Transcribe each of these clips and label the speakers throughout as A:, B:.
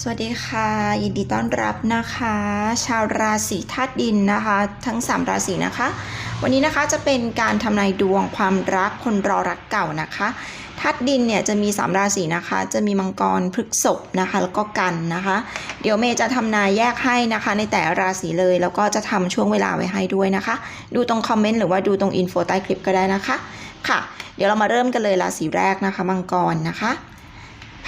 A: สวัสดีค่ะ ยินดีต้อนรับนะคะ ชาวราศีธาตุดินนะคะ ทั้ง 3 ราศีนะคะ วันนี้นะคะจะเป็นการทำนายดวงความรักคนรอรักเก่านะคะธาตุดินเนี่ยจะมี 3 ราศีนะคะ จะมีมังกรพฤกษภนะคะ แล้วก็กันนะคะ เดี๋ยวเมย์จะทำนายแยกให้นะคะ ในแต่ราศีเลยแล้วก็จะทำช่วงเวลาไว้ให้ด้วยนะคะ ดูตรงคอมเมนต์หรือว่าดูตรงอินโฟใต้คลิปก็ได้นะคะค่ะ เดี๋ยวเรามาเริ่มกันเลยราศีแรกนะคะ มังกรนะคะ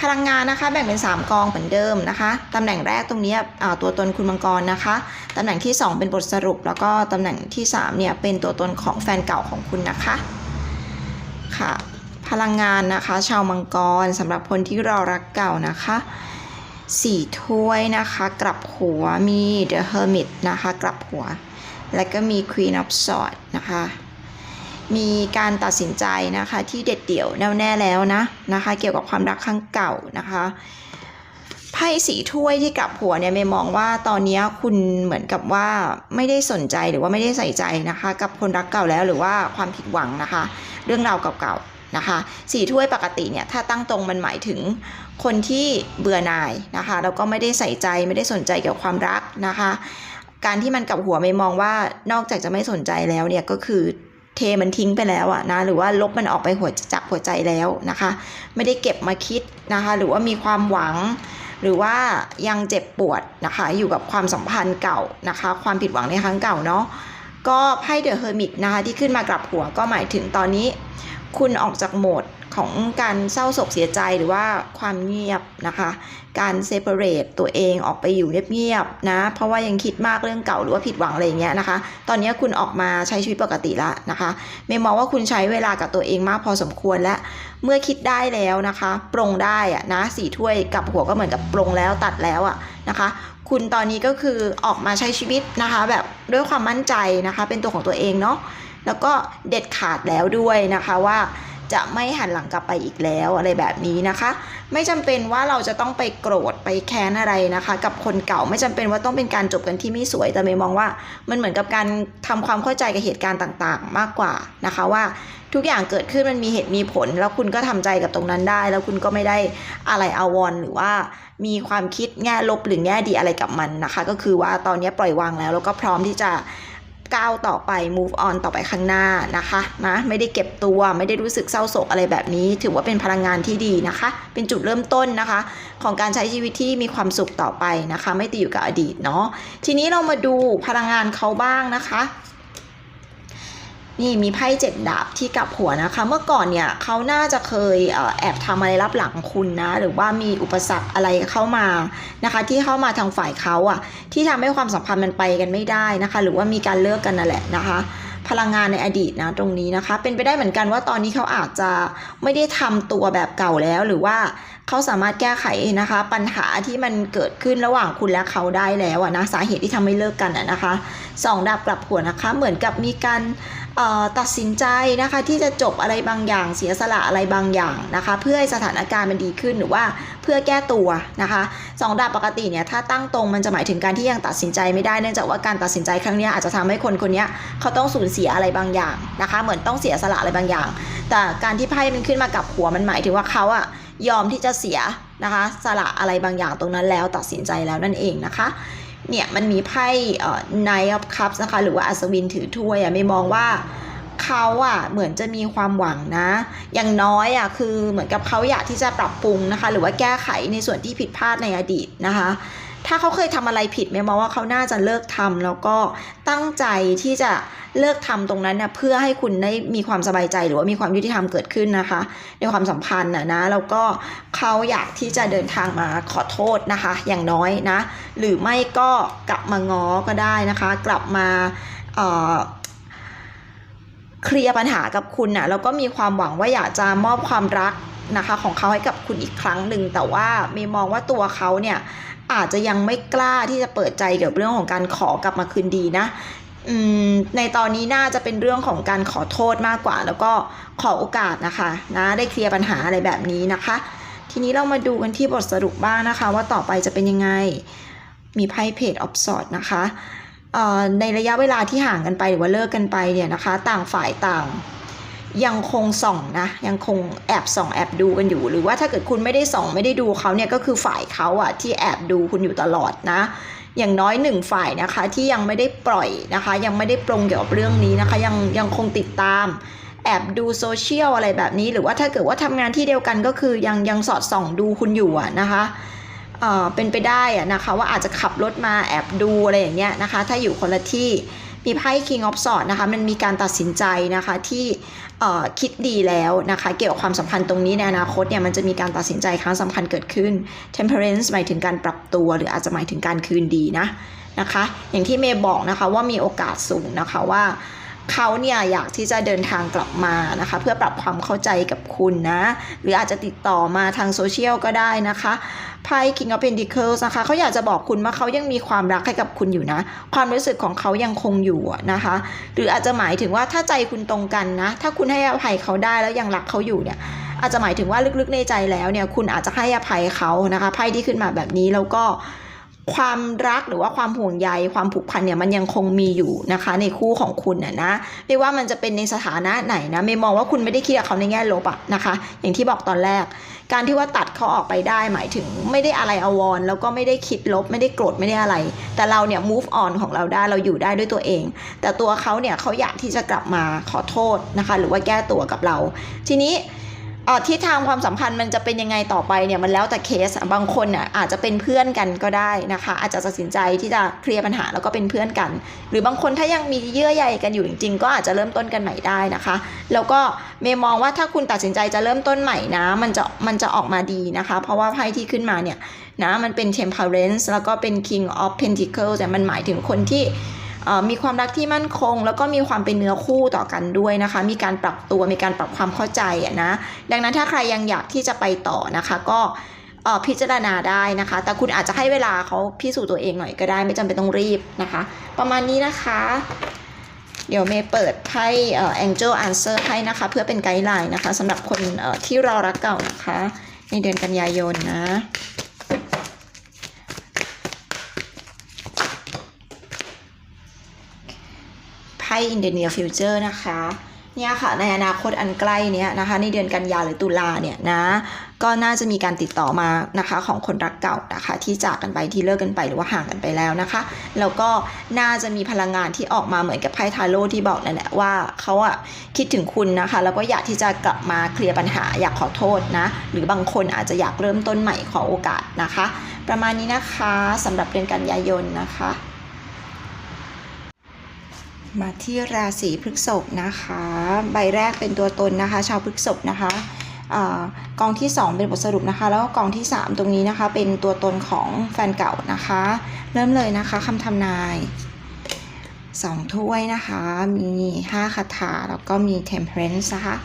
A: พลังงานนะคะแบ่งเป็น 3 กองเหมือนเดิมนะคะตำแหน่งแรกตรงนี้ตัวตนคุณมังกรนะคะตำแหน่งที่ 2 เป็นบทสรุป แล้วก็ตำแหน่งที่3เนี่ยเป็นตัวตนของแฟนเก่าของคุณนะคะค่ะพลังงานนะคะ ชาวมังกรสำหรับคนที่รอรักเก่านะคะสี่ถ้วยนะคะกลับหัวมี The Hermit นะคะกลับหัว แล้วก็มี Queen of Swords นะคะ มีการตัดสินใจนะคะที่เด็ดเดี่ยวแน่วแน่แล้วนะนะคะ เกี่ยวกับความรักครั้งเก่านะคะไพ่สีถ้วยที่กลับหัวเนี่ยเมย์มองว่าตอนนี้คุณเหมือนกับว่าไม่ได้สนใจหรือว่าไม่ได้ใส่ใจนะคะ กับคนรักเก่าแล้วหรือว่าความผิดหวังนะคะ เรื่องราวเก่าๆนะคะสีถ้วยปกติเนี่ยถ้าตั้งตรงมันหมายถึงคนที่เบื่อหน่ายนะคะแล้วก็ไม่ได้ใส่ใจไม่ได้สนใจเกี่ยวกับความรักนะคะ การที่มันกลับหัวไม่มองว่านอกจากจะไม่สนใจแล้วเนี่ยก็คือ เทมันทิ้งไปแล้วอะนะหรือว่าลบมันออกไปหัวจากหัวใจแล้วนะคะ ไม่ได้เก็บมาคิดนะคะ หรือว่ามีความหวัง หรือว่ายังเจ็บปวดนะคะ อยู่กับความสัมพันธ์เก่านะคะ ความผิดหวังในครั้งเก่าเนาะก็ไพ่เดอะเฮอร์มิตนะคะที่ขึ้นมากลับหัวก็หมายถึงตอนนี้ คุณออกจากโหมด ของการเศร้าโศกเสียใจหรือว่าความเงียบนะคะ การเซ p a r a t e ตัวเองออกไปอยู่เงียบๆนะ เพราะว่ายังคิดมากเรื่องเก่าหรือว่าผิดหวังอะไรอย่างเงี้ยนะคะ ตอนนี้คุณออกมาใช้ชีวิตปกติละนะคะเมย์มองว่าคุณใช้เวลากับตัวเองมากพอสมควรและเมื่อคิดได้แล้วนะคะปรงได้อะนะสี่ถ้วยกับหัวก็เหมือนกับปรงแล้วตัดแล้วอะนะคะคุณตอนนี้ก็คือออกมาใช้ชีวิตนะคะ แบบด้วยความมั่นใจนะคะ เป็นตัวของตัวเองเนาะแล้วก็เด็ดขาดแล้วด้วยนะคะว่า จะไม่หันหลังกลับไปอีกแล้วอะไรแบบนี้นะคะ ไม่จำเป็นว่าเราจะต้องไปโกรธไปแค้นอะไรนะคะ กับคนเก่าไม่จำเป็นว่าต้องเป็นการจบกันที่ไม่สวยแต่เมย์มองว่า มันเหมือนกับการทำความเข้าใจกับเหตุการณ์ต่างๆ มากกว่านะคะว่าทุกอย่างเกิดขึ้นมันมีเหตุมีผล แล้วคุณก็ทำใจกับตรงนั้นได้ แล้วคุณก็ไม่ได้อะไรอาวรหรือว่ามีความคิดแง่ลบหรือแง่ดีอะไรกับมันนะคะ ก็คือว่าตอนนี้ปล่อยวางแล้วแล้วก็พร้อมที่จะ ก้าวต่อไป move on ต่อไปข้างหน้านะคะนะไม่ได้เก็บตัวไม่ได้รู้สึกเศร้าโศกอะไรแบบนี้ ถือว่าเป็นพลังงานที่ดีนะคะ เป็นจุดเริ่มต้นนะคะ ของการใช้ชีวิตที่มีความสุขต่อไปนะคะ ไม่ติดอยู่กับอดีตเนาะทีนี้เรามาดูพลังงานเขาบ้างนะคะ นี่มีไพ่เจ็ดดาบที่กลับหัวนะคะ เมื่อก่อนเนี่ยเขาน่าจะเคยแอบทำอะไรรับหลังคุณนะ หรือว่ามีอุปสรรคอะไรเข้ามานะคะ ที่เข้ามาทางฝ่ายเขาอะที่ทำให้ความสัมพันธ์มันไปกันไม่ได้นะคะ หรือว่ามีการเลิกกันนั่นแหละนะคะพลังงานในอดีตนะตรงนี้นะคะ เป็นไปได้เหมือนกันว่าตอนนี้เขาอาจจะไม่ได้ทำตัวแบบเก่าแล้ว หรือว่าเขาสามารถแก้ไขนะคะ ปัญหาที่มันเกิดขึ้นระหว่างคุณและเขาได้แล้วนะสาเหตุที่ทำให้เลิกกันอะนะคะสองดาบกลับหัวนะคะ เหมือนกับมีการ ตัดสินใจนะคะที่จะจบอะไรบางอย่างเสียสละอะไรบางอย่างนะคะ เพื่อให้สถานการณ์มันดีขึ้นหรือว่าเพื่อแก้ตัวนะคะสองดาบปกติเนี่ยถ้าตั้งตรงมันจะหมายถึงการที่ยังตัดสินใจไม่ได้เนื่องจากว่าการตัดสินใจครั้งนี้อาจจะทำให้คนคนนี้เขาต้องสูญเสียอะไรบางอย่างนะคะ เหมือนต้องเสียสละอะไรบางอย่าง แต่การที่ไพ่มันขึ้นมากับหัวมันหมายถึงว่าเขาอะยอมที่จะเสียนะคะสละอะไรบางอย่างตรงนั้นแล้วตัดสินใจแล้วนั่นเองนะคะ เนี่ยมันมีไพ่เอ่อ Knight of Cups นะคะ หรือว่าอัศวินถือถ้วยอะไม่มองว่าเขาอะเหมือนจะมีความหวังนะ อย่างน้อยอะคือเหมือนกับเขาอยากที่จะปรับปรุงนะคะ หรือว่าแก้ไขในส่วนที่ผิดพลาดในอดีตนะคะ ถ้าเขาเคยทำอะไรผิดไม่มองว่าเขาน่าจะเลิกทำแล้วก็ตั้งใจที่จะเลิกทำตรงนั้นนะเพื่อให้คุณได้มีความสบายใจหรือว่ามีความยุติธรรมเกิดขึ้นนะคะ ในความสัมพันธ์นะนะแล้วก็เขาอยากที่จะเดินทางมาขอโทษนะคะ อย่างน้อยนะ หรือไม่ก็กลับมาง้อก็ได้นะคะ กลับมาเคลียร์ปัญหากับคุณนะ่ะแล้วก็มีความหวังว่าอยากจะมอบความรักนะคะของเขาให้กับคุณอีกครั้งหนึ่งแต่ว่ามีมองว่าตัวเขาเนี่ย อาจจะยังไม่กล้าที่จะเปิดใจเกี่ยวกับเรื่องของการขอกลับมาคืนดีนะในตอนนี้น่าจะเป็นเรื่องของการขอโทษมากกว่า แล้วก็ขอโอกาสนะคะนะได้เคลียร์ปัญหาอะไรแบบนี้นะคะ ทีนี้เรามาดูกันที่บทสรุปบ้างนะคะ ว่าต่อไปจะเป็นยังไงมีไพ่เพจออฟสอดนะคะในระยะเวลาที่ห่างกันไปหรือว่าเลิกกันไปเนี่ยนะคะ ต่างฝ่ายต่าง ยังคงส่องนะยังคงแอบส่องแอบดูกันอยู่ หรือว่าถ้าเกิดคุณไม่ได้ส่องไม่ได้ดูเขาเนี่ยก็คือฝ่ายเขาอะที่แอบดูคุณอยู่ตลอดนะอย่างน้อยหนึ่งฝ่ายนะคะที่ยังไม่ได้ปล่อยนะคะ ยังไม่ได้ปรงเกี่ยวกับเรื่องนี้นะคะ ยังยังคงติดตาม แอบดูโซเชียลอะไรแบบนี้ หรือว่าถ้าเกิดว่าทำงานที่เดียวกันก็คือยังยังสอดส่องดูคุณอยู่อะนะคะเออเป็นไปได้อะนะคะ ว่าอาจจะขับรถมาแอบดูอะไรอย่างเงี้ยนะคะ ถ้าอยู่คนละที่มีไพ่ King of Swords นะคะมันมีการตัดสินใจนะคะที่ คิดดีแล้วนะคะ เกี่ยวกับความสัมพันธ์ตรงนี้ในอนาคตเนี่ยมันจะมีการตัดสินใจครั้งสำคัญเกิดขึ้น Temperance หมายถึงการปรับตัว หรืออาจจะหมายถึงการคืนดีนะนะคะ อย่างที่เมย์บอกนะคะว่ามีโอกาสสูงนะคะว่า เขาเนี่ยอยากที่จะเดินทางกลับมานะคะ เพื่อปรับความเข้าใจกับคุณนะ หรืออาจจะติดต่อมาทางโซเชียลก็ได้นะคะไพ่ King of Pentacles นะคะเขาอยากจะบอกคุณว่าเขายังมีความรักให้กับคุณอยู่นะ ความรู้สึกของเขายังคงอยู่นะคะ หรืออาจจะหมายถึงว่าถ้าใจคุณตรงกันนะ ถ้าคุณให้อภัยเขาได้แล้วยังรักเขาอยู่เนี่ยอาจจะหมายถึงว่าลึกๆในใจแล้วเนี่ยคุณอาจจะให้อภัยเขานะคะไพ่ที่ขึ้นมาแบบนี้แล้วก็ ความรักหรือว่าความห่วงใยความผูกพันเนี่ยมันยังคงมีอยู่นะคะ ในคู่ของคุณน่ะนะไม่ว่ามันจะเป็นในสถานะไหนนะเมย์มองว่าคุณไม่ได้คิดกับเขาในแง่ลบอะนะคะ อย่างที่บอกตอนแรก การที่ว่าตัดเขาออกไปได้หมายถึงไม่ได้อะไรอาวรแล้วก็ไม่ได้คิดลบไม่ได้โกรธไม่ได้อะไร แต่เราเนี่ย move on ของเราได้เราอยู่ได้ด้วยตัวเอง แต่ตัวเขาเนี่ยเขาอยากที่จะกลับมาขอโทษนะคะ หรือว่าแก้ตัวกับเรา ทีนี้ ทิศทางความสัมพันธ์มันจะเป็นยังไงต่อไปเนี่ยมันแล้วแต่เคสบางคนอะอาจจะเป็นเพื่อนกันก็ได้นะคะ อาจจะตัดสินใจที่จะเคลียร์ปัญหาแล้วก็เป็นเพื่อนกัน หรือบางคนถ้ายังมีเยื่อใยกันอยู่จริงๆ ก็อาจจะเริ่มต้นกันใหม่ได้นะคะ แล้วก็เมย์มองว่าถ้าคุณตัดสินใจจะเริ่มต้นใหม่นะ มันจะมันจะออกมาดีนะคะ เพราะว่าไพ่ที่ขึ้นมาเนี่ยนะมันเป็น temperance แล้วก็เป็น king of pentacles แต่มันหมายถึงคนที่ มีความรักที่มั่นคง แล้วก็มีความเป็นเนื้อคู่ต่อกันด้วยนะคะ มีการปรับตัวมีการปรับความเข้าใจอะนะดังนั้นถ้าใครยังอยากที่จะไปต่อนะคะ ก็พิจารณาได้นะคะ แต่คุณอาจจะให้เวลาเขาพิสูจน์ตัวเองหน่อยก็ได้ ไม่จำเป็นต้องรีบนะคะ ประมาณนี้นะคะ เดี๋ยวเมย์เปิดไพ่เอ่อ Angel Answer ให้นะคะ เพื่อเป็นไกด์ไลน์นะคะสำหรับคนที่รอรักเก่านะคะ ในเดือนกันยายนนะ ไพ่ in the near future นะคะเนี่ยค่ะในอนาคตอันใกล้เนี้ยนะคะในเดือนกันยาหรือตุลาเนี่ยนะก็น่าจะมีการติดต่อมานะคะของคนรักเก่านะคะที่จากกันไปที่เลิกกันไปหรือว่าห่างกันไปแล้วนะคะแล้วก็น่าจะมีพลังงานที่ออกมาเหมือนกับไพ่ทาโร่ที่บอกนั่นแหละว่าเขาอะคิดถึงคุณนะคะแล้วก็อยากที่จะกลับมาเคลียร์ปัญหาอยากขอโทษนะหรือบางคนอาจจะอยากเริ่มต้นใหม่ขอโอกาสนะคะ ประมาณนี้นะคะสำหรับเดือนกันยายนนะคะ มาที่ราศีพฤษภนะคะ ใบแรกเป็นตัวตนนะคะ ชาวพฤษภนะคะอกองที่ 2 เป็นบทสรุปนะคะ แล้วก็กองที่ 3 ตรงนี้นะคะ เป็นตัวตนของแฟนเก่านะคะ เริ่มเลยนะคะคำทำนายสองถ้วยนะคะ มี 5คาถา แล้วก็มี temperance นะคะ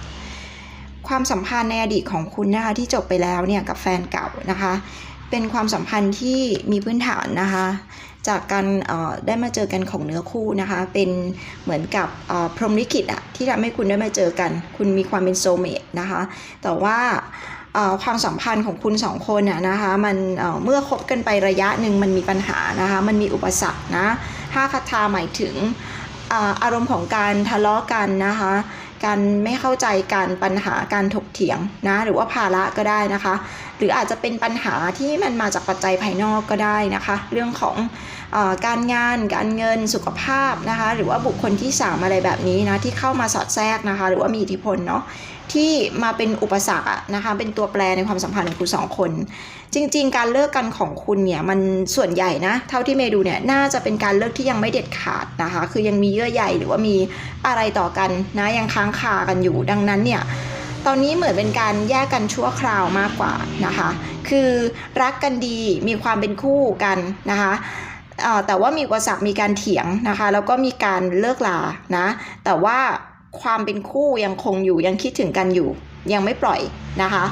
A: ความสัมพันธ์ในอดีตของคุณนะคะที่จบไปแล้วเนี่ยกับแฟนเก่านะคะ เป็นความสัมพันธ์ที่มีพื้นฐานนะคะ จากการได้มาเจอกันของเนื้อคู่นะคะ เป็นเหมือนกับพรหมลิขิตอะที่ทำให้คุณได้มาเจอกัน คุณมีความเป็นโซเมตนะคะ แต่ว่าความสัมพันธ์ของคุณสองคนน่ะนะคะมันเเมื่อคบกันไประยะหนึ่งมันมีปัญหานะคะมันมีอุปสรรคนะห้าคาถาหมายถึงออารมณ์ของการทะเลาะกันนะคะ การไม่เข้าใจกันปัญหาการถกเถียงนะหรือว่าภาระก็ได้นะคะ หรืออาจจะเป็นปัญหาที่มันมาจากปัจจัยภายนอกก็ได้นะคะ เรื่องของออการงานการเงินสุขภาพนะคะ หรือว่าบุคคลที่สามอะไรแบบนี้นะที่เข้ามาสอดแทรกนะคะ หรือว่ามีอิทธิพลเนาะ ที่มาเป็นอุปสรรคอะนะคะเป็นตัวแปรในความสัมพันธ์ของคุณสองคน จริง ๆ การเลิกกันของคุณเนี่ยมันส่วนใหญ่นะเท่าที่เมดูเนี่ยน่าจะเป็นการเลิกที่ยังไม่เด็ดขาดนะคะคือยังมีเยื่อใยหรือว่ามีอะไรต่อกันนะยังค้างคากันอยู่ดังนั้นเนี่ยตอนนี้เหมือนเป็นการแยกกันชั่วคราวมากกว่านะคะ คือรักกันดีมีความเป็นคู่กันนะคะแต่ว่ามีอุปสรรคมีการเถียงนะคะแล้วก็มีการเลิกลานะแต่ว่า ความเป็นคู่ยังคงอยู่ยังคิดถึงกันอยู่ ยังไม่ปล่อยนะคะ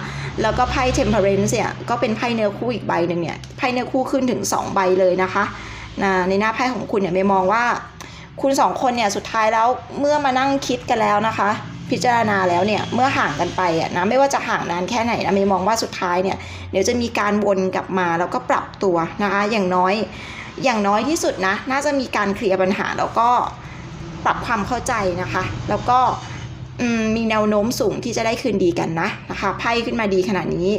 A: แล้วก็ไพ่ temperance เนี่ยก็เป็นไพ่เนื้อคู่อีกใบหนึ่งเนี่ยไพ่เนื้อคู่ขึ้นถึง 2 ใบเลยนะคะนะในหน้าไพ่ของคุณเนี่ยไม่มองว่า คุณสองคนเนี่ยสุดท้ายแล้วเมื่อมานั่งคิดกันแล้วนะคะ พิจารณาแล้วเนี่ยเมื่อห่างกันไปอะนะไม่ว่าจะห่างนานแค่ไหนนะเมย์มองว่าสุดท้ายเนี่ยเดี๋ยวจะมีการวนกลับมาแล้วก็ปรับตัวนะคะ อย่างน้อย อย่างน้อยที่สุดนะน่าจะมีการเคลียร์ปัญหาแล้วก็ ปรับความเข้าใจนะคะ แล้วก็มีแนวโน้มสูงที่จะได้คืนดีกันนะนะคะไพ่ขึ้นมาดีขนาดนี้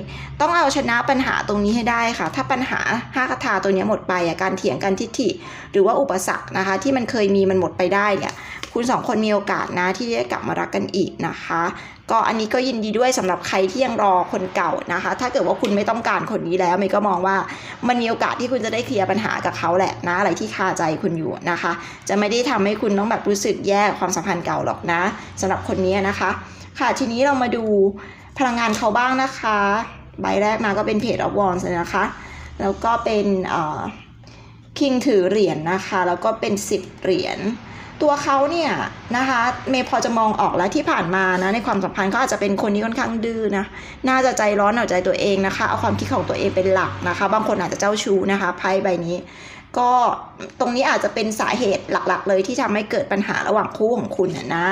A: ต้องเอาชนะปัญหาตรงนี้ให้ได้ค่ะ ถ้าปัญหาห้าคาถาตัวนี้หมดไปการเถียงกันทิฐิ หรือว่าอุปสรรคนะคะ ที่มันเคยมีมันหมดไปได้เนี่ย คุณสองคนมีโอกาสนะที่จะกลับมารักกันอีกนะคะ ก็อันนี้ก็ยินดีด้วยสำหรับใครที่ยังรอคนเก่านะคะ ถ้าเกิดว่าคุณไม่ต้องการคนนี้แล้วเมย์ก็มองว่ามันมีโอกาสที่คุณจะได้เคลียร์ปัญหากับเขาแหละนะอะไรที่คาใจคุณอยู่นะคะ จะไม่ได้ทำให้คุณต้องแบบรู้สึกแย่ความสัมพันธ์เก่าหรอกนะสำหรับคนนี้นะคะ ค่ะทีนี้เรามาดูพลังงานเขาบ้างนะคะ ใบแรกมาก็เป็นเพจออฟวอนส์นะคะ แล้วก็เป็นคิงถือเหรียญนะคะ แล้วก็เป็น 10 เหรียญ ตัวเขาเนี่ยนะคะเมย์พอจะมองออกแล้วที่ผ่านมานะในความสัมพันธ์เขาอาจจะเป็นคนที่ค่อนข้างดื้อนะน่าจะใจร้อนเอาใจตัวเองนะคะเอาความคิดของตัวเองเป็นหลักนะคะ บางคนอาจจะเจ้าชู้นะคะไพ่ใบนี้ ก็ตรงนี้อาจจะเป็นสาเหตุหลัก ๆ เลยที่ทำให้เกิดปัญหาระหว่างคู่ของคุณนะ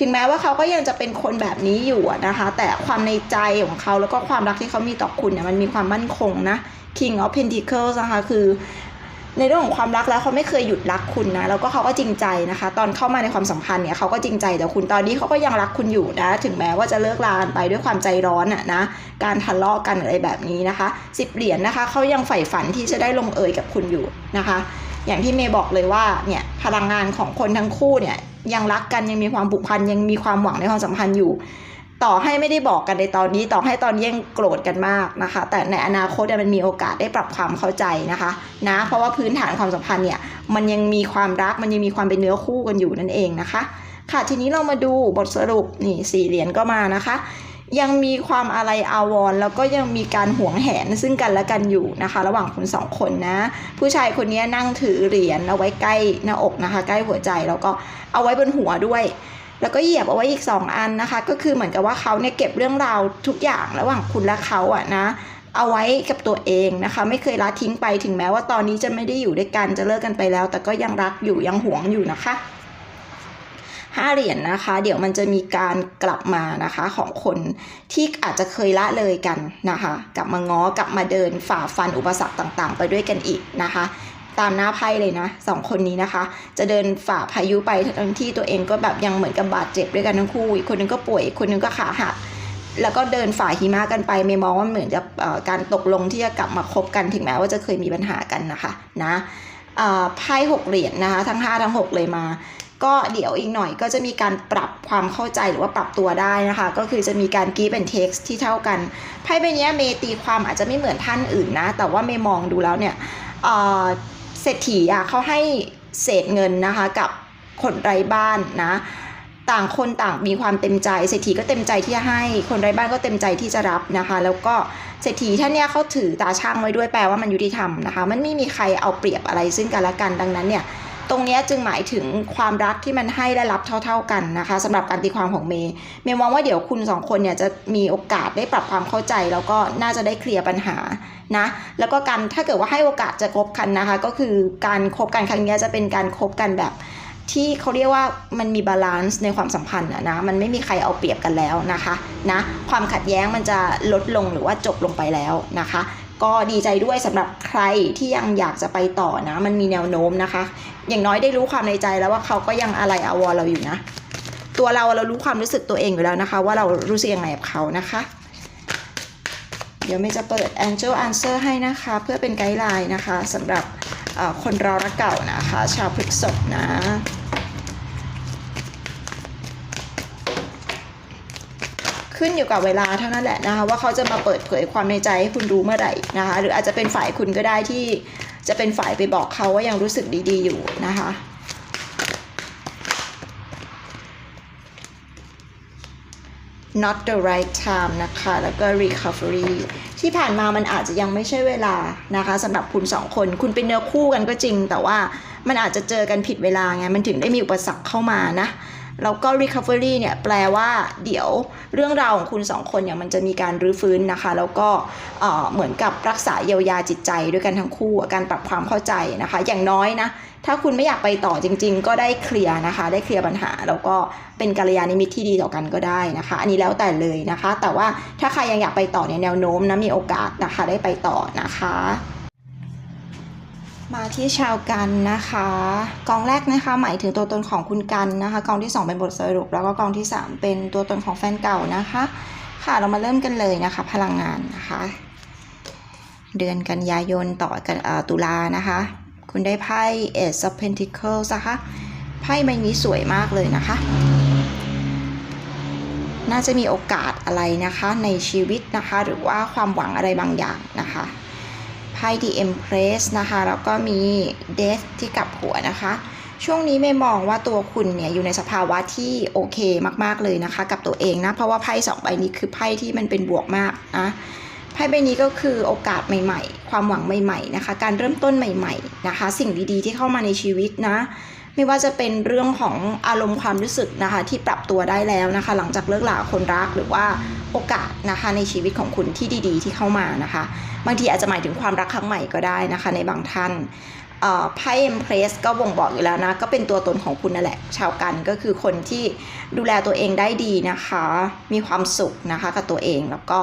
A: ถึงแม้ว่าเขาก็ยังจะเป็นคนแบบนี้อยู่นะคะ แต่ความในใจของเขาแล้วก็ความรักที่เขามีต่อคุณเนี่ยมันมีความมั่นคงนะ King of Pentacles นะคะคือ ในเรื่องของความรักแล้วเขาไม่เคยหยุดรักคุณนะแล้วก็เขาก็จริงใจนะคะ ตอนเข้ามาในความสัมพันธ์เนี่ยเขาก็จริงใจแต่คุณตอนนี้เขาก็ยังรักคุณอยู่นะถึงแม้ว่าจะเลิกลานไปด้วยความใจร้อนอะนะการทะเลาะกันอะไรแบบนี้นะคะสิบเหรียญนะคะเขายังใฝ่ฝันที่จะได้ลงเอยกับคุณอยู่นะคะ อย่างที่เมย์บอกเลยว่าเนี่ยพลังงานของคนทั้งคู่เนี่ยยังรักกันยังมีความผูกพันยังมีความหวังในความสัมพันธ์อยู่ ต่อให้ไม่ได้บอกกันในตอนนี้ ต่อให้ตอนนี้ยังโกรธกันมากนะคะ แต่ในอนาคตมันมีโอกาสได้ปรับความเข้าใจนะคะนะเพราะว่าพื้นฐานความสัมพันธ์เนี่ยมันยังมีความรักมันยังมีความเป็นเนื้อคู่กันอยู่นั่นเองนะคะ ค่ะทีนี้เรามาดูบทสรุปนี่สี่เหรียญก็มานะคะยังมีความอะไรอาวรแล้วก็ยังมีการหวงแหนซึ่งกันและกันอยู่นะคะ ระหว่างคุณสองคนนะ ผู้ชายคนนี้นั่งถือเหรียญเอาไว้ใกล้หน้าอกนะคะ ใกล้หัวใจแล้วก็เอาไว้บนหัวด้วย แล้วก็เหยียบเอาไว้อีก 2 อันนะคะ ก็คือเหมือนกับว่าเขาเนี่ยเก็บเรื่องราวทุกอย่างระหว่างคุณและเขาอะนะ เอาไว้กับตัวเองนะคะ ไม่เคยละทิ้งไปถึงแม้ว่าตอนนี้จะไม่ได้อยู่ด้วยกันจะเลิกกันไปแล้ว แต่ก็ยังรักอยู่ยังหวงอยู่นะคะห้าเหรียญนะคะ เดี๋ยวมันจะมีการกลับมานะคะของคนที่อาจจะเคยละเลยกันนะคะ กลับมาง้อกลับมาเดินฝ่าฟันอุปสรรคต่างๆ ไปด้วยกันอีกนะคะ ตามหน้าไพ่เลยนะสองคนนี้นะคะ จะเดินฝ่าพายุไปทั้งที่ตัวเองก็แบบยังเหมือนกับบาดเจ็บด้วยกันทั้งคู่อีกคนนึงก็ป่วยอีกคนนึงก็ขาหักแล้วก็เดินฝ่าหิมะกันไปไม่มองว่าเหมือนกับการตกลงที่จะกลับมาคบกันถึงแม้ว่าจะเคยมีปัญหากันนะคะนะไพ่หกเหรียญนะคะทั้งห้าทั้งหกเลยมา ก็เดี๋ยวอีกหน่อยก็จะมีการปรับความเข้าใจหรือว่าปรับตัวได้นะคะ ก็คือจะมีการ give and take ที่เท่ากันไพ่ใบนี้เมย์ตีความอาจจะไม่เหมือนท่านอื่นนะ แต่ว่าเมย์มองดูแล้วเนี่ย เศรษฐีอะเขาให้เศษเงินนะคะกับคนไร้บ้านนะต่างคนต่างมีความเต็มใจเศรษฐีก็เต็มใจที่จะให้คนไร้บ้านก็เต็มใจที่จะรับนะคะ แล้วก็เศรษฐีท่านเนี้ยเขาถือตาช่างไว้ด้วยแปลว่ามันยุติธรรมนะคะ มันไม่มีใครเอาเปรียบอะไรซึ่งกันและกันดังนั้นเนี่ย ตรงนี้จึงหมายถึงความรักที่มันให้และรับเท่า ๆกันนะคะสำหรับการตีความของเมย์เมย์มองว่าเดี๋ยวคุณสองคนเนี่ยจะมีโอกาสได้ปรับความเข้าใจ แล้วก็น่าจะได้เคลียร์ปัญหานะแล้วก็การถ้าเกิดว่าให้โอกาสจะคบกันนะคะ ก็คือการคบกันครั้งนี้จะเป็นการคบกันแบบที่เขาเรียกว่ามันมีบาลานซ์ในความสัมพันธ์นะ มันไม่มีใครเอาเปรียบกันแล้วนะคะนะความขัดแย้งมันจะลดลงหรือว่าจบลงไปแล้วนะคะ ก็ดีใจด้วยสำหรับใครที่ยังอยากจะไปต่อนะ มันมีแนวโน้มนะคะ อย่างน้อยได้รู้ความในใจแล้วว่าเขาก็ยังอะไรอวรเราอยู่นะ ตัวเราเรารู้ความรู้สึกตัวเองอยู่แล้วนะคะ ว่าเรารู้สึกยังไงกับเขานะคะ เดี๋ยวเมย์จะเปิด Angel Answer ให้นะคะ เพื่อเป็นไกด์ไลน์นะคะสำหรับคนรอรักเก่านะคะ ชาวพฤษภนะ ขึ้นอยู่กับเวลาเท่านั้นแหละนะคะว่าเขาจะมาเปิดเผยความในใจให้คุณรู้เมื่อไหร่นะคะหรืออาจจะเป็นฝ่ายคุณก็ได้ที่จะเป็นฝ่ายไปบอกเขาว่ายังรู้สึกดีๆอยู่นะคะ not the right time นะคะแล้วก็ recovery ที่ผ่านมามันอาจจะยังไม่ใช่เวลานะคะสำหรับคุณสองคน คุณเป็นเนื้อคู่กันก็จริง แต่ว่ามันอาจจะเจอกันผิดเวลาไงมันถึงได้มีอุปสรรคเข้ามานะ แล้วก็ recovery เนี่ยแปลว่าเดี๋ยวเรื่องราวของคุณสองคนเนี่ยมันจะมีการรื้อฟื้นนะคะ แล้วก็เหมือนกับรักษาเยียวยาจิตใจด้วยกันทั้งคู่การปรับความเข้าใจนะคะ อย่างน้อยนะ ถ้าคุณไม่อยากไปต่อจริง ๆ ก็ได้เคลียร์นะคะ ได้เคลียร์ปัญหา แล้วก็เป็นกัลยาณมิตรที่ดีต่อกันก็ได้นะคะ อันนี้แล้วแต่เลยนะคะ แต่ว่าถ้าใครยังอยากไปต่อในยแนวโน้มนะมีโอกาสนะคะได้ไปต่อนะคะ มาที่ชาวกันนะคะ กองแรกนะคะหมายถึงตัวตนของคุณกันนะคะ กองที่ 2 เป็นบทสรุป แล้วก็กองที่ 3 เป็นตัวตนของแฟนเก่านะคะ ค่ะเรามาเริ่มกันเลยนะคะ พลังงานนะคะ เดือนกันยายนต่อกันเอ่อตุลานะคะ คุณได้ไพ่ Ace of Pentacles นะคะไพ่ใบนี้สวยมากเลยนะคะ น่าจะมีโอกาสอะไรนะคะในชีวิตนะคะ หรือว่าความหวังอะไรบางอย่างนะคะ ไพ่ The Empress นะคะ แล้วก็มี Death ที่กลับหัวนะคะ ช่วงนี้ไม่มองว่าตัวคุณเนี่ยอยู่ในสภาวะที่โอเคมากๆเลยนะคะ กับตัวเองนะ เพราะว่าไพ่สองใบนี้คือไพ่ที่มันเป็นบวกมากนะไพ่ใบนี้ก็คือโอกาสใหม่ ๆ ความหวังใหม่ ๆ นะคะ การเริ่มต้นใหม่ ๆ นะคะ สิ่งดีๆ ที่เข้ามาในชีวิตนะ ไม่ว่าจะเป็นเรื่องของอารมณ์ความรู้สึกนะคะ ที่ปรับตัวได้แล้วนะคะ หลังจากเลิกลาคนรักหรือว่า โอกาสนะคะในชีวิตของคุณที่ดีๆ ที่เข้ามานะคะ บางทีอาจจะหมายถึงความรักครั้งใหม่ก็ได้นะคะ ในบางท่านไพ่เอ็มเพรสก็บ่งบอกอยู่แล้วนะ ก็เป็นตัวตนของคุณนั่นแหละ ชาวกันก็คือคนที่ดูแลตัวเองได้ดีนะคะ มีความสุขนะคะกับตัวเองแล้วก็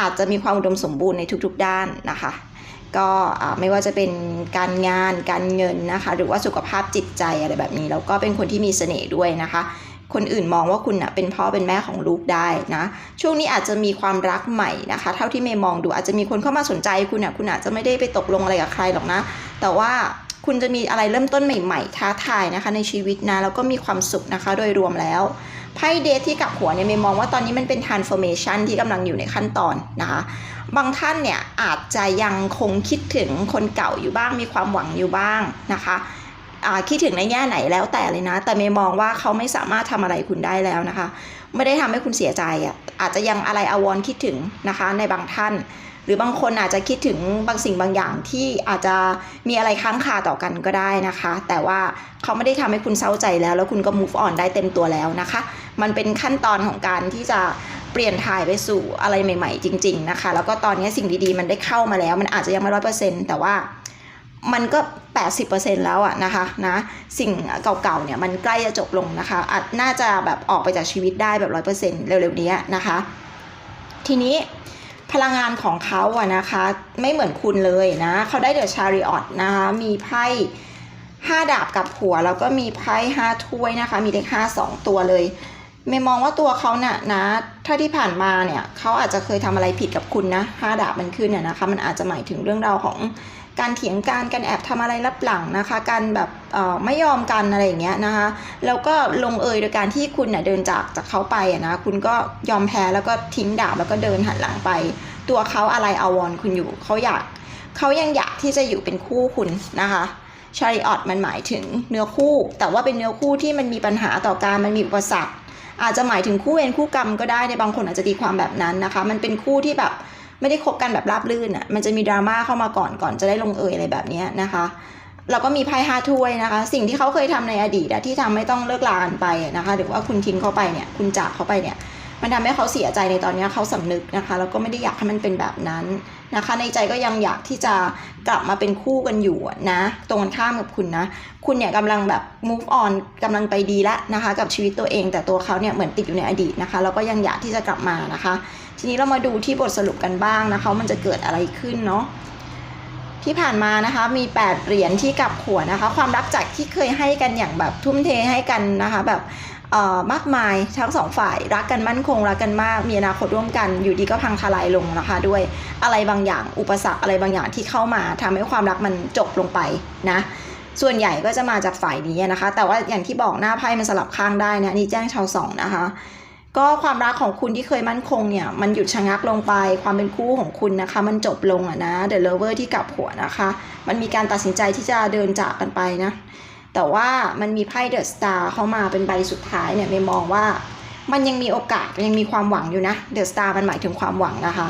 A: อาจจะมีความอุดมสมบูรณ์ในทุกๆด้านนะคะ ก็ไม่ว่าจะเป็นการงานการเงินนะคะ หรือว่าสุขภาพจิตใจอะไรแบบนี้แล้วก็เป็นคนที่มีเสน่ห์ด้วยนะคะ คนอื่นมองว่าคุณนะเป็นพ่อเป็นแม่ของลูกได้นะ ช่วงนี้อาจจะมีความรักใหม่นะคะ เท่าที่เมย์มองดูอาจจะมีคนเข้ามาสนใจคุณนะคุณอาจจะไม่ได้ไปตกลงอะไรกับใครหรอกนะ แต่ว่าคุณจะมีอะไรเริ่มต้นใหม่ๆท้าทายนะคะ ในชีวิตนะแล้วก็มีความสุขนะคะโดยรวมแล้วไพ่เดทที่กับหัวเนี่ยเมย์มองว่าตอนนี้มันเป็น transformation ที่กำลังอยู่ในขั้นตอนนะคะ บางท่านเนี่ยอาจจะยังคงคิดถึงคนเก่าอยู่บ้างมีความหวังอยู่บ้างนะคะ คิดถึงในแง่ไหนแล้วแต่เลยนะ แต่เมย์มองว่าเขาไม่สามารถทำอะไรคุณได้แล้วนะคะ ไม่ได้ทำให้คุณเสียใจอะอาจจะยังอะไรอาวรคิดถึงนะคะในบางท่าน หรือบางคนอาจจะคิดถึงบางสิ่งบางอย่างที่อาจจะมีอะไรค้างคาต่อกันก็ได้นะคะ แต่ว่าเขาไม่ได้ทำให้คุณเศร้าใจแล้ว แล้วคุณก็ move on ได้เต็มตัวแล้วนะคะ มันเป็นขั้นตอนของการที่จะเปลี่ยนถ่ายไปสู่อะไรใหม่ ๆ จริง ๆนะคะ แล้วก็ตอนนี้สิ่งดีๆ มันได้เข้ามาแล้ว มันอาจจะยังไม่ร้อยเปอร์เซ็นต์แต่ว่า มันก็ 80%แล้วอะนะคะนะสิ่งเก่าๆเนี่ยมันใกล้จะจบลงนะคะอาจน่าจะแบบออกไปจากชีวิตได้แบบร้อยเปอร์เซ็นต์เร็วๆนี้นะคะ ทีนี้พลังงานของเขาอะนะคะ ไม่เหมือนคุณเลยนะเขาได้เดอะชาริออตนะคะมีไพ่ห้าดาบกับหัว แล้วก็มีไพ่ห้าถ้วยนะคะ มีเลขห้าสองตัวเลยไม่มองว่าตัวเขาเนี่ยนะถ้าที่ผ่านมาเนี่ยเขาอาจจะเคยทำอะไรผิดกับคุณนะห้าดาบมันขึ้นเนี่ยนะคะ มันอาจจะหมายถึงเรื่องราวของ การเถียงกันการแอบทำอะไรลับหลังนะคะ การแบบไม่ยอมกันอะไรอย่างเงี้ยนะคะแล้วก็ลงเอยโดยการที่คุณเน่ยเดินจากจากเขาไปอะนะคุณก็ยอมแพ้แล้วก็ทิ้งดาบแล้วก็เดินหันหลังไป ตัวเขาอะไรอาวรคุณอยู่เขาอยากเขายังอยากที่จะอยู่เป็นคู่คุณนะคะชาริออตมันหมายถึงเนื้อคู่ แต่ว่าเป็นเนื้อคู่ที่มันมีปัญหาต่อการมันมีอุปสรรคอาจจะหมายถึงคู่เวรคู่กรรมก็ได้ในบางคนอาจจะตีความแบบนั้นนะคะ มันเป็นคู่ที่แบบ ไม่ได้คบกันแบบราบรื่นอะมันจะมีดราม่าเข้ามาก่อนก่อนจะได้ลงเอยอะไรแบบนี้นะคะแล้วก็มีไพ่ห้าถ้วยนะคะ สิ่งที่เขาเคยทำในอดีตที่ทำให้ต้องเลิกลากันไปนะคะ หรือว่าคุณทิ้งเขาไปเนี่ย คุณจากเขาไปเนี่ย มันทำให้เขาเสียใจในตอนนี้เขาสำนึกนะคะ แล้วก็ไม่ได้อยากให้มันเป็นแบบนั้นนะคะ ในใจก็ยังอยากที่จะกลับมาเป็นคู่กันอยู่นะ ตรงกันข้ามกับคุณนะ คุณเนี่ยกำลังแบบ move on กำลังไปดีแล้วนะคะ กับชีวิตตัวเอง แต่ตัวเขาเนี่ยเหมือนติดอยู่ในอดีตนะคะ แล้วก็ยังอยากที่จะกลับมานะคะ ทีนี้เรามาดูที่บทสรุปกันบ้างนะคะว่ามันจะเกิดอะไรขึ้นเนาะที่ผ่านมานะคะมี 8 เหรียญที่กลับหัวนะคะ ความรักจากที่เคยให้กันอย่างแบบทุ่มเทให้กันนะคะแบบมากมายทั้งสองฝ่ายรักกันมั่นคงรักกันมาก มีอนาคตร่วมกันอยู่ดีก็พังทลายลงนะคะ ด้วยอะไรบางอย่างอุปสรรคอะไรบางอย่างที่เข้ามาทำให้ความรักมันจบลงไปนะส่วนใหญ่ก็จะมาจากฝ่ายนี้นะคะ แต่ว่าอย่างที่บอกหน้าไพ่มันสลับข้างได้นะนี่แจ้งชาวสองนะคะ ก็ความรักของคุณที่เคยมั่นคงเนี่ย มันหยุดชะงักลงไป ความเป็นคู่ของคุณนะคะ มันจบลงอะนะ The Lover ที่กลับหัวนะคะ มันมีการตัดสินใจที่จะเดินจากกันไปนะ แต่ว่ามันมีไพ่ The Star เข้ามาเป็นใบสุดท้ายเนี่ยเมย์มองว่า มันยังมีโอกาสยังมีความหวังอยู่นะ The Star มันหมายถึงความหวังนะคะ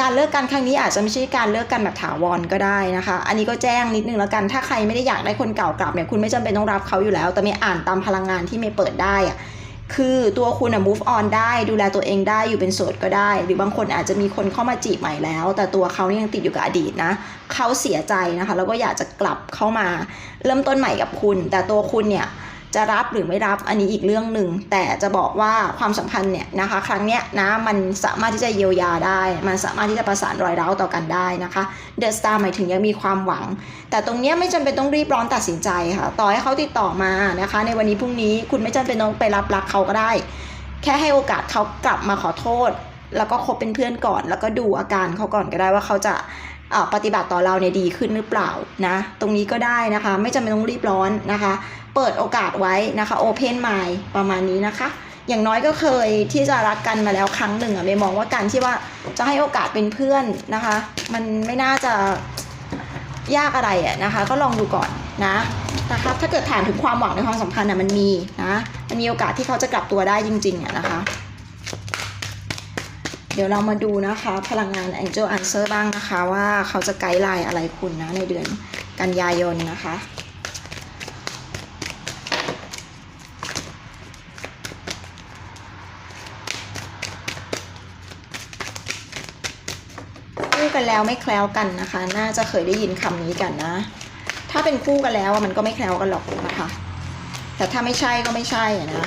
A: การเลิกกันครั้งนี้อาจจะไม่ใช่การเลิกกันแบบถาวรก็ได้นะคะ อันนี้ก็แจ้งนิดนึงแล้วกัน ถ้าใครไม่ได้อยากได้คนเก่ากลับเนี่ย คุณไม่จำเป็นต้องรับเขาอยู่แล้ว แต่เมย์อ่านตามพลังงานที่เมย์เปิดได้อะ คือตัวคุณอะ move on ได้ดูแลตัวเองได้อยู่เป็นโสดก็ได้ หรือบางคนอาจจะมีคนเข้ามาจีบใหม่แล้ว แต่ตัวเขาเนี่ยยังติดอยู่กับอดีตนะเขาเสียใจนะคะ แล้วก็อยากจะกลับเข้ามา เริ่มต้นใหม่กับคุณ แต่ตัวคุณเนี่ย จะรับหรือไม่รับอันนี้อีกเรื่องหนึ่งแต่จะบอกว่าความสัมพันธ์เนี่ยนะคะครั้งเนี้ยนะมันสามารถที่จะเยียวยาได้ มันสามารถที่จะประสานรอยร้าวต่อกันได้นะคะเดอะสตาร์หมายถึงยังมีความหวัง แต่ตรงเนี้ยไม่จำเป็นต้องรีบร้อนตัดสินใจค่ะต่อให้เขาติดต่อมานะคะ ในวันนี้พรุ่งนี้คุณไม่จำเป็นต้องไปรับรักเขาก็ได้ แค่ให้โอกาสเขากลับมาขอโทษ แล้วก็คบเป็นเพื่อนก่อน แล้วก็ดูอาการเขาก่อนก็ได้ว่าเขาจะ ปฏิบัติต่อเราเนี่ยดีขึ้นหรือเปล่านะตรงนี้ก็ได้นะคะ ไม่จำเป็นต้องรีบร้อนนะคะ เปิดโอกาสไว้นะคะโอเพนไมล์ประมาณนี้นะคะ อย่างน้อยก็เคยที่จะรักกันมาแล้วครั้งหนึ่งอะเมย์มองว่าการที่ว่าจะให้โอกาสเป็นเพื่อนนะคะ มันไม่น่าจะยากอะไรอะนะคะ ก็ลองดูก่อนนะนะคะถ้าเกิดถามถึงความหวังในความสัมพันธ์อะมันมีนะมันมีโอกาสที่เขาจะกลับตัวได้จริงๆอะนะคะ เดี๋ยวเรามาดูนะคะ พลังงาน Angel Answer บ้างนะคะ ว่าเขาจะไกด์ไลน์อะไรคุณนะ ในเดือนกันยายนนะคะ คู่กันแล้วไม่แคล้วกันนะคะ น่าจะเคยได้ยินคำนี้กันนะ ถ้าเป็นคู่กันแล้วมันก็ไม่แคล้วกันหรอกนะคะ แต่ถ้าไม่ใช่ก็ไม่ใช่อะนะ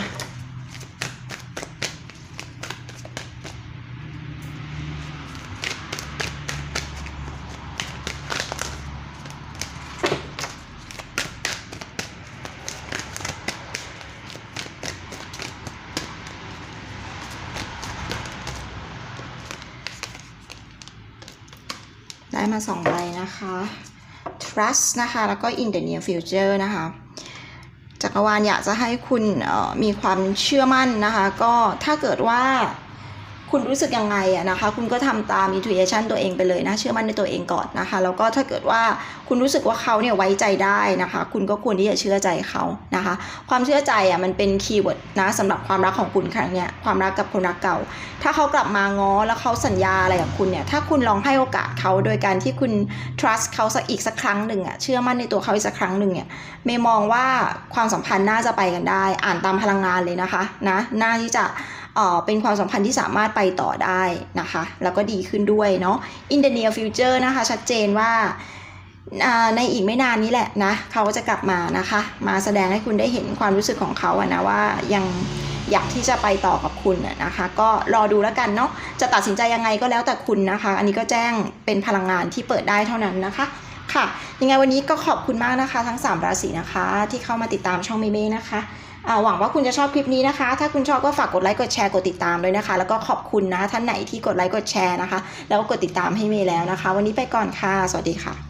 A: ได้มาสองใบ นะคะ trust นะคะ แล้วก็ in the near future นะคะจักรวาลอยากจะให้คุณมีความเชื่อมั่นนะคะ ก็ถ้าเกิดว่า คุณรู้สึกยังไงอะนะคะ คุณก็ทำตาม intuition ตัวเองไปเลยนะ เชื่อมั่นในตัวเองก่อนนะคะ แล้วก็ถ้าเกิดว่าคุณรู้สึกว่าเขาเนี่ยไว้ใจได้นะคะ คุณก็ควรที่จะเชื่อใจเขานะคะ ความเชื่อใจอะมันเป็นคีย์เวิร์ดนะสำหรับความรักของคุณครั้งเนี้ยความรักกับคนรักเก่า ถ้าเขากลับมาง้อแล้วเขาสัญญาอะไรกับคุณเนี่ย ถ้าคุณลองให้โอกาสเขาโดยการที่คุณ trust เขาสักอีกสักครั้งหนึ่งอะเชื่อมั่นในตัวเขาอีกสักครั้งหนึ่งเนี่ยเมย์มองว่าความสัมพันธ์น่าจะไปกันได้ อ่านตามพลังงานเลยนะคะนะน่าที่จะ เป็นความสัมพันธ์ที่สามารถไปต่อได้นะคะ แล้วก็ดีขึ้นด้วยเนาะ in the near future นะคะ ชัดเจนว่าในอีกไม่นานนี้แหละนะเขาก็จะกลับมานะคะ มาแสดงให้คุณได้เห็นความรู้สึกของเขาอะนะว่ายังอยากที่จะไปต่อกับคุณอะนะคะ ก็รอดูแล้วกันเนาะจะตัดสินใจยังไงก็แล้วแต่คุณนะคะ อันนี้ก็แจ้งเป็นพลังงานที่เปิดได้เท่านั้นนะคะ ค่ะ ยังไงวันนี้ก็ขอบคุณมากนะคะ ทั้ง 3 ราศีนะคะ ที่เข้ามาติดตามช่องเมเม่นะคะ หวังว่าคุณจะชอบคลิปนี้นะคะ ถ้าคุณชอบก็ฝากกดไลค์กดแชร์กดติดตามด้วยนะคะ แล้วก็ขอบคุณนะท่านไหนที่กดไลค์กดแชร์นะคะ แล้วก็กดติดตามให้เมย์แล้วนะคะ วันนี้ไปก่อนค่ะ สวัสดีค่ะ